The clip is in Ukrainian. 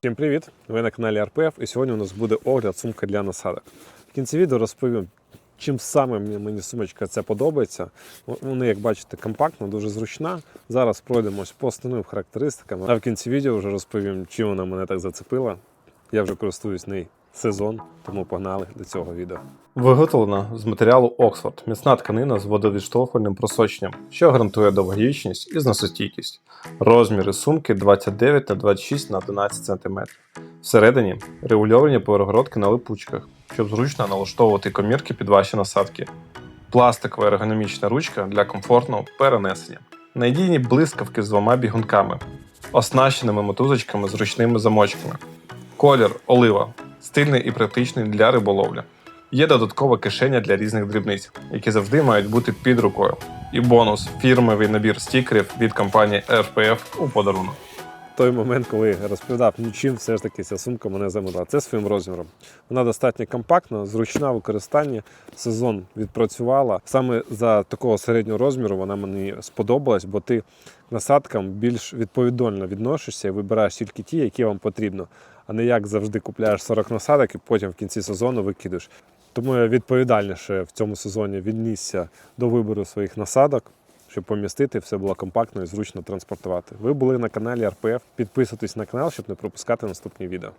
Всім привіт! Ви на каналі РПФ і сьогодні у нас буде огляд сумки для насадок. В кінці відео розповім, чим саме мені, сумочка ця подобається. Вона, як бачите, компактна, дуже зручна. Зараз пройдемось по основним характеристикам, а в кінці відео вже розповім, чим вона мене так зацепила. Я вже користуюсь нею сезон, тому погнали до цього відео. Виготовлена з матеріалу Оксфорд, міцна тканина з водовідштовхувальним просоченням, що гарантує довговічність і зносостійкість. Розміри сумки 29 та 26 на 11 см. Всередині регульовані перегородки на липучках, щоб зручно налаштовувати комірки під ваші насадки. Пластикова ергономічна ручка для комфортного перенесення. Надійні блискавки з двома бігунками, оснащеними мотузочками з ручними замочками. Колір олива стильний і практичний для риболовлі. Є додаткова кишеня для різних дрібниць, які завжди мають бути під рукою. І бонус фірмовий набір стікерів від компанії RPF у подарунок. Той момент, коли розповідав, нічим все ж таки ця сумка мене замила. Це своїм розміром. Вона достатньо компактна, зручна в використанні. Сезон відпрацювала. Саме за такого середнього розміру вона мені сподобалась, бо ти насадкам більш відповідально відносишся і вибираєш тільки ті, які вам потрібно, а не як завжди купляєш 40 насадок і потім в кінці сезону викидаєш. Тому я відповідальніше в цьому сезоні віднісся до вибору своїх насадок щоб помістити, все було компактно і зручно транспортувати. Ви були на каналі РПФ. Підписуйтесь на канал, щоб не пропускати наступні відео.